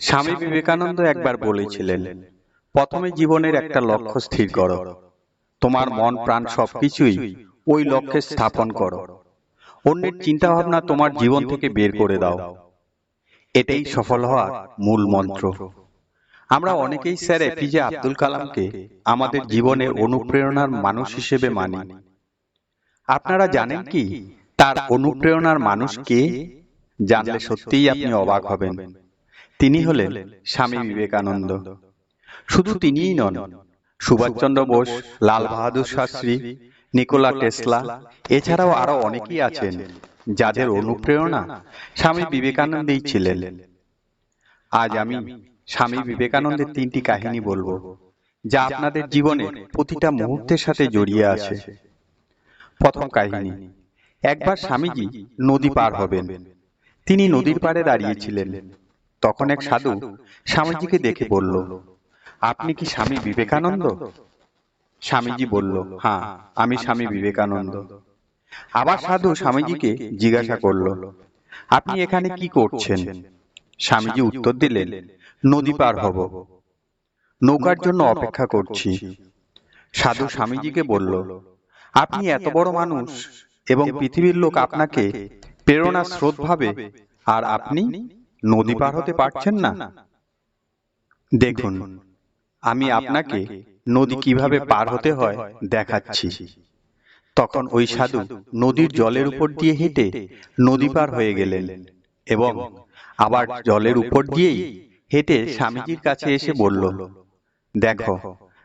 স্বামী বিবেকানন্দ একবার বলেছিলেন প্রথমে জীবনের একটা লক্ষ্য স্থির করো। তোমার মন প্রাণ সবকিছুই ওই লক্ষ্যে স্থাপন করো। অন্যের চিন্তা ভাবনা তোমার জীবন থেকে বের করে দাও। এটাই সফল হওয়ার মূল মন্ত্র। আমরা অনেকেই স্যার এপিজে আব্দুল কালামকে আমাদের জীবনের অনুপ্রেরণার মানুষ হিসেবে মানি। আপনারা জানেন কি? তার অনুপ্রেরণার মানুষ কে? জানলে সত্যিই আপনি অবাক হবেন। তিনি হলেন স্বামী বিবেকানন্দ। শুধু তিনিই নন সুভাষচন্দ্র বোস লাল বাহাদুর শাস্ত্রী নিকোলা টেসলা এছাড়াও আরও অনেকেই আছেন যাদের অনুপ্রেরণা স্বামী বিবেকানন্দেই ছিলেন। আজ আমি স্বামী বিবেকানন্দের তিনটি কাহিনী বলব যা আপনাদের জীবনের প্রতিটা মুহূর্তের সাথে জড়িয়ে আছে। প্রথম কাহিনী একবার স্বামীজি নদী পার হবেন। তিনি নদীর পাড়ে দাঁড়িয়েছিলেন তখন এক সাধু স্বামীজিকে দেখে বলল আপনি কি স্বামী বিবেকানন্দ? স্বামীজি বলল হ্যাঁ আমি স্বামী বিবেকানন্দ। আবার সাধু স্বামীজিকে জিজ্ঞাসা করল আপনি এখানে কি করছেন? স্বামীজি উত্তর দিলেন নদী পার হব নৌকার জন্য অপেক্ষা করছি। সাধু স্বামীজিকে বলল আপনি এত বড় মানুষ এবং পৃথিবীর লোক আপনাকে প্রেরণা স্রোত ভাবে আর আপনি নদী পার হতে পারছেন না? দেখুন আমি আপনাকে নদী কীভাবে পার হতে হয় দেখাচ্ছি। তখন ওই সাধু নদীর জলের উপর দিয়ে হেঁটে নদী পার হয়ে গেলেন এবং আবার জলের উপর দিয়েই হেঁটে স্বামীজির কাছে এসে বলল দেখো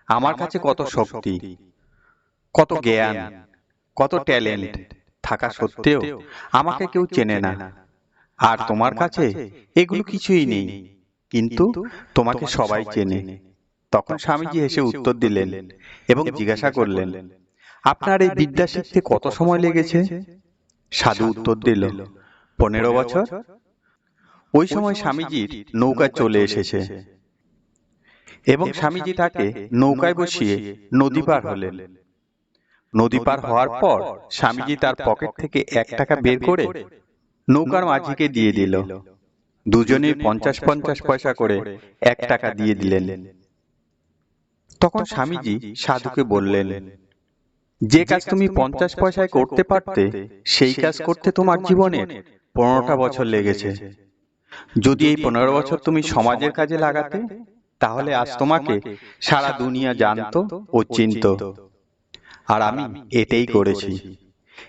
আমার কাছে কত শক্তি কত জ্ঞান কত ট্যালেন্ট থাকা সত্ত্বেও আমাকে কেউ চেনে না। আর তোমার কাছে এগুলো কিছুই নেই। কিন্তু তোমাকে সবাই চেনে। তখন স্বামীজি এসে উত্তর দিলেন এবং জিজ্ঞাসা করলেন, আপনার এই বিদ্যা শিখতে কত সময় লেগেছে? সাধু উত্তর দিল, পনেরো বছর। ওই সময় স্বামীজির নৌকা চলে এসেছে এবং স্বামীজি তাকে নৌকায় বসিয়ে নদী পার হলেন। নদী পার হওয়ার পর স্বামীজি তার পকেট থেকে এক টাকা বের করে নৌকার মাঝিকে দিয়ে দিল। দুজনেই পঞ্চাশ পঞ্চাশ পয়সা করে এক টাকা দিয়ে দিলেন। তখন স্বামীজি সাধুকে বললেন যে কাজ তুমি পঞ্চাশ পয়সায় করতে পারতে সেই কাজ করতে তোমার জীবনের পনেরোটা বছর লেগেছে। যদি এই পনেরো বছর তুমি সমাজের কাজে লাগাতে তাহলে আজ তোমাকে সারা দুনিয়া জানতো ও চিনত। আর আমি এটাই করেছি।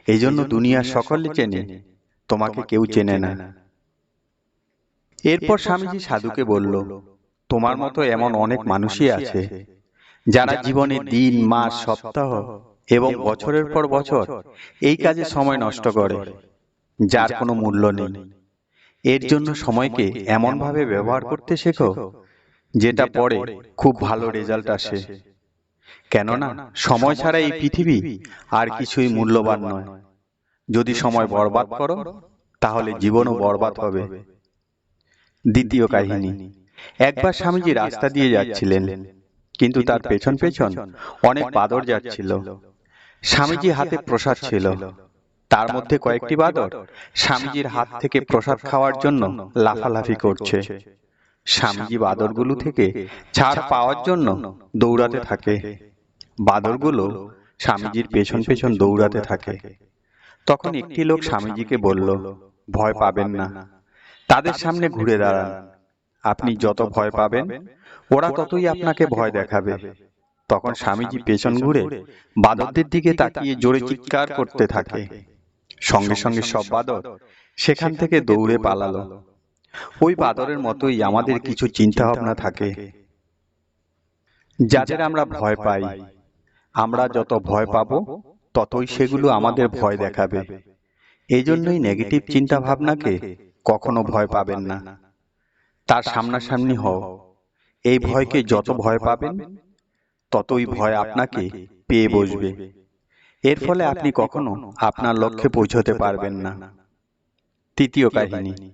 এই জন্য দুনিয়ার সকলে চেনে। তোমাকে কেউ চেনে না। এরপর স্বামীজি সাধুকে বলল তোমার মতো এমন অনেক মানুষই আছে যারা জীবনে দিন মাস সপ্তাহ এবং বছরের পর বছর এই কাজে সময় নষ্ট করে যার কোনো মূল্য নেই। এর জন্য সময়কে এমনভাবে ব্যবহার করতে শেখো যেটা পরে খুব ভালো রেজাল্ট আসে। কেননা সময় ছাড়া এই পৃথিবী আর কিছুই মূল্যবান নয়। যদি সময় বরবাদ করো তাহলে জীবনও বরবাদ হবে। দ্বিতীয় কাহিনী একবার স্বামীজি রাস্তা দিয়ে যাচ্ছিলেন কিন্তু তার পেছন পেছন অনেক বাদর যাচ্ছিল। স্বামীজি হাতে প্রসাদ ছিল। তার মধ্যে কয়েকটি বাদর স্বামীজির হাত থেকে প্রসাদ খাওয়ার জন্য লাফালাফি করছে। স্বামীজি বাদরগুলো থেকে ছাড় পাওয়ার জন্য দৌড়াতে থাকে। বাদরগুলো স্বামীজির পেছন পেছন দৌড়াতে থাকে। তখন একটি লোক স্বামীজিকে বলল ভয় পাবেন না। তাদের সামনে ঘুরে দাঁড়ান। আপনি যত ভয় পাবেন ওরা ততই আপনাকে ভয় দেখাবে। তখন স্বামীজি পেছন ঘুরে বাদরদের দিকে তাকিয়ে জোরে চিৎকার করতে থাকে। সঙ্গে সঙ্গে সব বাদর সেখান থেকে দৌড়ে পালালো। ওই বাদরের মতোই আমাদের কিছু চিন্তা ভাবনা থাকে যাদের আমরা ভয় পাই। আমরা যত ভয় পাবো ততই সেগুলো আমাদের ভয় দেখাবে। এই জন্যই নেগেটিভ চিন্তা ভাবনাকে কখনো ভয় পাবেন না। তার সামনাসামনি হও। এই ভয়কে যত ভয় পাবেন ততই ভয় আপনাকে পেয়ে বসবে। এর ফলে আপনি কখনো আপনার লক্ষ্যে পৌঁছতে পারবেন না। তৃতীয় কাহিনী।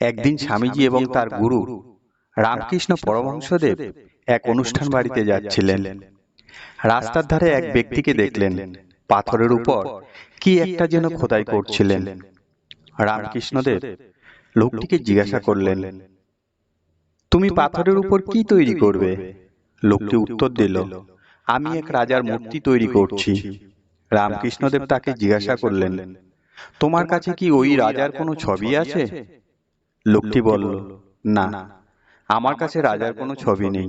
একদিন স্বামীজি এবং তার গুরু রামকৃষ্ণ পরমহংসদেব এক অনুষ্ঠান বাড়িতে যাচ্ছিলেন। রাস্তার ধারে এক ব্যক্তিকে দেখলেন। পাথরের উপর কি একটা যেন খোদাই করছিলেন। রামকৃষ্ণদেব লোকটিকে জিজ্ঞাসা করলেন তুমি পাথরের উপর কি তৈরি করবে? লোকটি উত্তর দিল আমি এক রাজার মূর্তি তৈরি করছি। রামকৃষ্ণদেব তাকে জিজ্ঞাসা করলেন তোমার কাছে কি ওই রাজার কোনো ছবি আছে? লোকটি বলল না আমার কাছে রাজার কোনো ছবি নেই।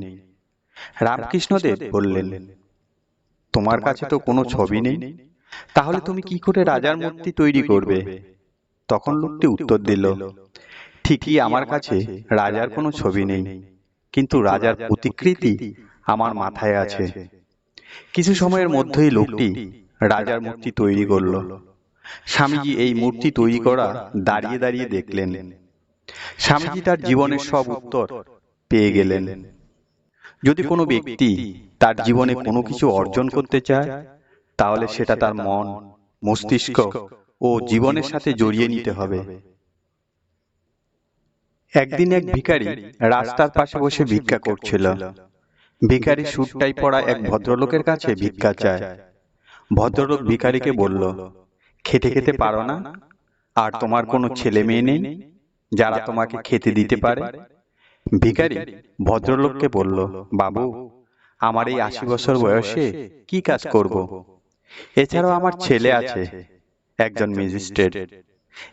রামকৃষ্ণদেব বললেন তোমার কাছে তো কোনো ছবি নেই? তাহলে তুমি কি করে রাজার মূর্তি তৈরি করবে? তখন লোকটি উত্তর দিল, ঠিকই আমার কাছে রাজার কোনো ছবি নেই, কিন্তু রাজার প্রতিকৃতি আমার মাথায় আছে। কিছু সময়ের মধ্যেই লোকটি রাজার মূর্তি তৈরি করল। স্বামীজি এই মূর্তি তৈরি করা দাঁড়িয়ে দাঁড়িয়ে দেখলেন। স্বামীজি তার জীবনের সব উত্তর পেয়ে গেলেন। যদি কোনো ব্যক্তি তার জীবনে কোনো কিছু অর্জন করতে চায় তাহলে সেটা তার মন মস্তিষ্ক ও জীবনের সাথে জড়িয়ে নিতে হবে। একদিন এক ভিখারি রাস্তার পাশে বসে ভিক্ষা করছিল। ভিখারি সুটটাই পড়া এক ভদ্রলোকের কাছে ভিক্ষা চায়। ভদ্রলোক ভিখারিকে বলল খেতে খেতে পারো না? আর তোমার কোনো ছেলে মেয়ে নেই? যারা তোমাকে খেতে দিতে পারে ভিখারি ভদ্রলোককে বলল, বাবু, আমার এই আশি বছর বয়সে কি কাজ করব? এছাড়াও আমার ছেলে আছে, একজন ম্যাজিস্ট্রেট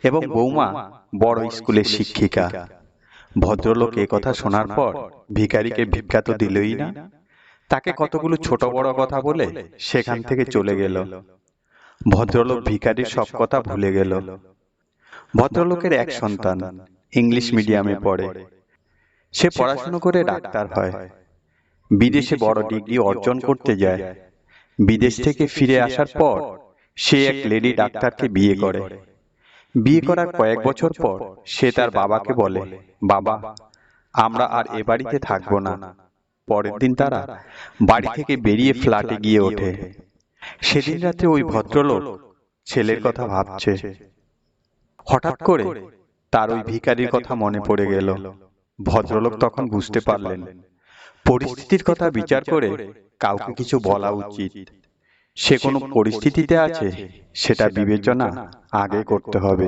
এবং বৌমা বড় স্কুলের শিক্ষিকা। ভদ্রলোক এ কথা শোনার পর ভিখারিকে ভিক্ষা তো দিলই না। তাকে কতগুলো ছোট বড় কথা বলে সেখান থেকে চলে গেল। ভদ্রলোক ভিখারির সব কথা ভুলে গেল। ভদ্রলোকের এক সন্তান ইংলিশ মিডিয়ামে পড়ে। সে পড়াশুনো করে ডাক্তার হয়। বিদেশে বড় ডিগ্রি অর্জন করতে যায়। বিদেশ থেকে ফিরে আসার পর সে এক লেডি ডাক্তারকে বিয়ে করে। বিয়ে করার কয়েক বছর পর সে তার বাবাকে বলে বাবা আমরা আর এ বাড়িতে থাকব না। পরের দিন তারা বাড়ি থেকে বেরিয়ে ফ্ল্যাটে গিয়ে ওঠে। সেদিন রাতে ওই ভদ্রলোক ছেলের কথা ভাবছে। হঠাৎ করে তার ওই ভিকারির কথা মনে পড়ে গেল ভদ্রলোক তখন বুঝতে পারলেন। পরিস্থিতির কথা বিচার করে কাউকে কিছু বলা উচিত। সে কোনো পরিস্থিতিতে আছে সেটা বিবেচনা আগে করতে হবে।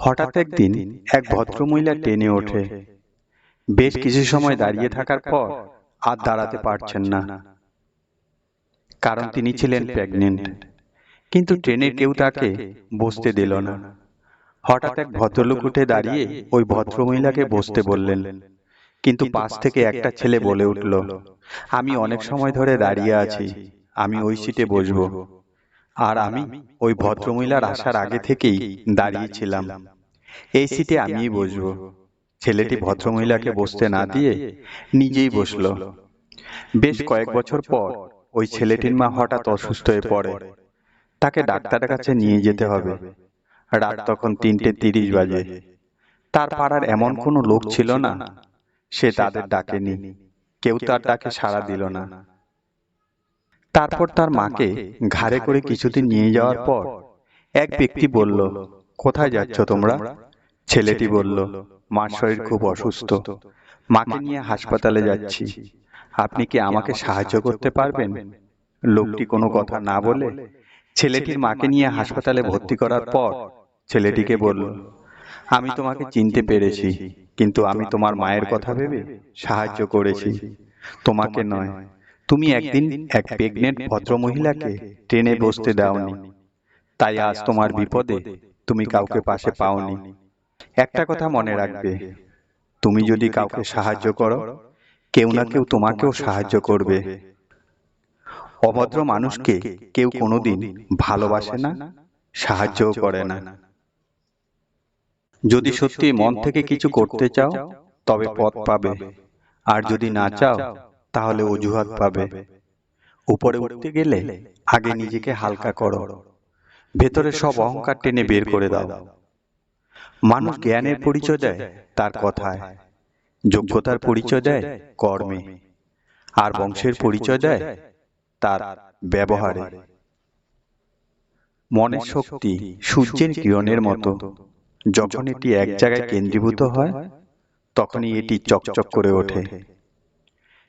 হঠাৎ একদিন এক ভদ্রমহিলা টেনে ওঠে। বেশ কিছু সময় দাঁড়িয়ে থাকার পর আর দাঁড়াতে পারছেন না। কারণ তিনি ছিলেন প্রেগনেন্ট কিন্তু ট্রেনের কেউ তাকে বসতে দিল না। হঠাৎ এক ভদ্রলোক উঠে দাঁড়িয়ে ওই ভদ্রমহিলাকে বসতে বললেন, কিন্তু পাশ থেকে একটা ছেলে বলে উঠল, আমি অনেক সময় ধরে দাঁড়িয়ে আছি, আমি ওই সিটে বসবো। আর আমি ওই ভদ্রমহিলার আসার আগে থেকেই দাঁড়িয়েছিলাম, এই সিটে আমিই বসবো। ছেলেটি ভদ্রমহিলাকে বসতে না দিয়ে নিজেই বসল। বেশ কয়েক বছর পর ওই ছেলেটির মা হঠাৎ অসুস্থ হয়ে পড়ে, তাকে ডাক্তারের কাছে নিয়ে যেতে হবে। রাত তখন তিনটে তিরিশ বাজে। তার পাড়ার এমন কোনো লোক ছিল না, সে তাদের ডাকেনি। কেউ তার ডাকে সাড়া দিল না। তারপর তার মাকে ঘাড়ে করে কিছুদিন নিয়ে যাওয়ার পর এক ব্যক্তি বলল, কোথায় যাচ্ছ তোমরা? ছেলেটি বলল, মার শরীর খুব অসুস্থ। মাকে নিয়ে হাসপাতালে যাচ্ছি। আপনি কি আমাকে সাহায্য করতে পারবেন? লোকটি কোনো কথা না বলে ছেলেটির মাকে নিয়ে হাসপাতালে ভর্তি করার পর ছেলেটিকে বলল আমি তোমাকে চিনতে পেরেছি কিন্তু আমি তোমার মায়ের কথা ভেবে সাহায্য করেছি। তোমাকে নয় তুমি একদিন এক প্রেগনেন্ট ভদ্রমহিলাকে ট্রেনে বসতে দাওনি। তাই আজ তোমার বিপদে তুমি কাউকে পাশে পাওনি। একটা কথা মনে রাখবে তুমি যদি কাউকে সাহায্য করো কেউ না কেউ তোমাকেও সাহায্য করবে। অভদ্র মানুষকে কেউ কোনোদিন ভালোবাসে না সাহায্যও করে না। যদি সত্যি মন থেকে কিছু করতে চাও তবে পথ পাবে। আর যদি না চাও তাহলে অজুহাত পাবে। উপরে উঠতে গেলে আগে নিজেকে হালকা করো। ভেতরে সব অহংকার টেনে বের করে দাও। মানুষ জ্ঞানের পরিচয় দেয় তার কথায়। যোগ্যতার পরিচয় দেয় কর্মে। আর বংশের পরিচয় দেয় তার ব্যবহারে। মনের শক্তি সূর্যের কিরণের মতো। যখন এটি এক জায়গায় কেন্দ্রীভূত হয়, তখনই এটি চকচক করে ওঠে।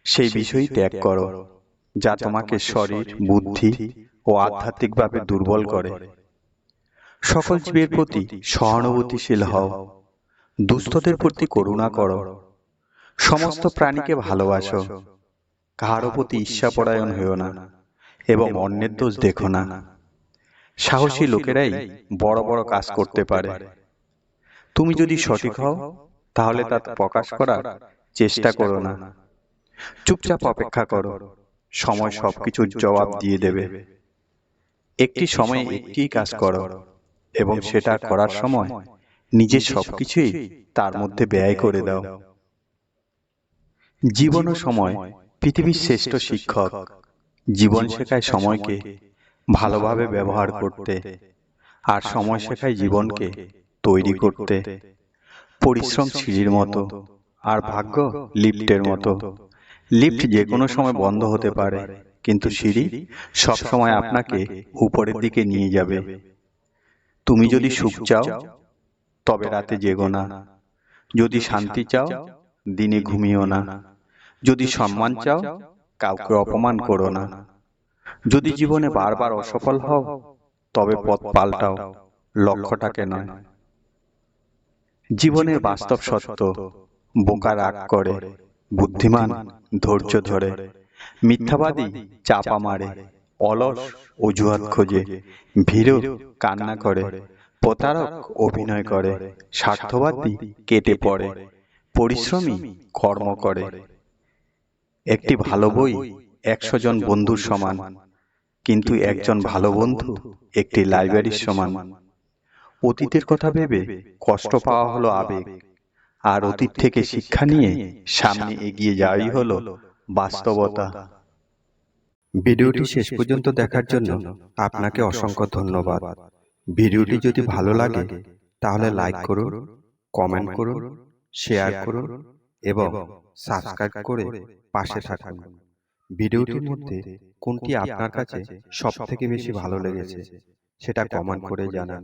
সেই বিষয় ত্যাগ করো, যা তোমাকে শরীর, বুদ্ধি ও আধ্যাত্মিকভাবে দুর্বল করে। সকল জীবের প্রতি সহানুভূতিশীল হও, দুস্থদের প্রতি করুণা করো, সমস্ত প্রাণীকে ভালোবাসো কাহারও প্রতি ঈর্ষাপরায়ণ হইও না এবং অন্যের দোষ দেখো না। সাহসী লোকেরাই বড় বড় কাজ করতে পারে। তুমি যদি সঠিক হও তাহলে তা প্রকাশ করার চেষ্টা করো না। চুপচাপ অপেক্ষা করো। সময় সবকিছুর জবাব দিয়ে দেবে। একটি সময়ে একটি কাজ করো এবং সেটা করার সময় নিজের সবকিছুই তার মধ্যে ব্যয় করে দাও। জীবন ও সময় পৃথিবীর শ্রেষ্ঠ শিক্ষক। জীবন শেখায় সময়কে ভালোভাবে ব্যবহার করতে আর সময় শেখায় জীবনকে তৈরি করতে। পরিশ্রম সিঁড়ির মতো আর ভাগ্য লিফটের মতো। লিফট যে কোনো সময় বন্ধ হতে পারে। কিন্তু সিঁড়ি সব সময় আপনাকে উপরের দিকে নিয়ে যাবে। তুমি যদি সুখ চাও তবে রাতে জেগো না। যদি শান্তি চাও দিনে ঘুমিও না। যদি সম্মান চাও কাউকে অপমান করো না। যদি জীবনে বারবার অসফল হও তবে পথ পাল্টাও। লক্ষ্যটাকে নয়। জীবনের বাস্তব সত্য বোকা রাগ করে বুদ্ধিমান ধৈর্য ধরে মিথ্যাবাদী চাপা মারে অলস অজুহাত খোঁজে ভীরু কান্না করে প্রতারক অভিনয় করে স্বার্থবাদী কেটে পড়ে পরিশ্রমী কর্ম করে। একটি ভালো বই একশো জন বন্ধুর সমান কিন্তু একজন ভালো বন্ধু একটি লাইব্রেরির সমান অতীতের কথা ভেবে কষ্ট পাওয়া হলো আবেগ। আর অতীত থেকে শিক্ষা নিয়ে সামনে এগিয়ে যাওয়াই হলো বাস্তবতা। ভিডিওটি শেষ পর্যন্ত দেখার জন্য আপনাকে অসংখ্য ধন্যবাদ। ভিডিওটি যদি ভালো লাগে তাহলে লাইক করুন কমেন্ট করুন শেয়ার করুন এবং সাবস্ক্রাইব করে পাশে থাকুন। ভিডিওটির মধ্যে কোনটি আপনার কাছে সব থেকে বেশি ভালো লেগেছে সেটা কমেন্ট করে জানান।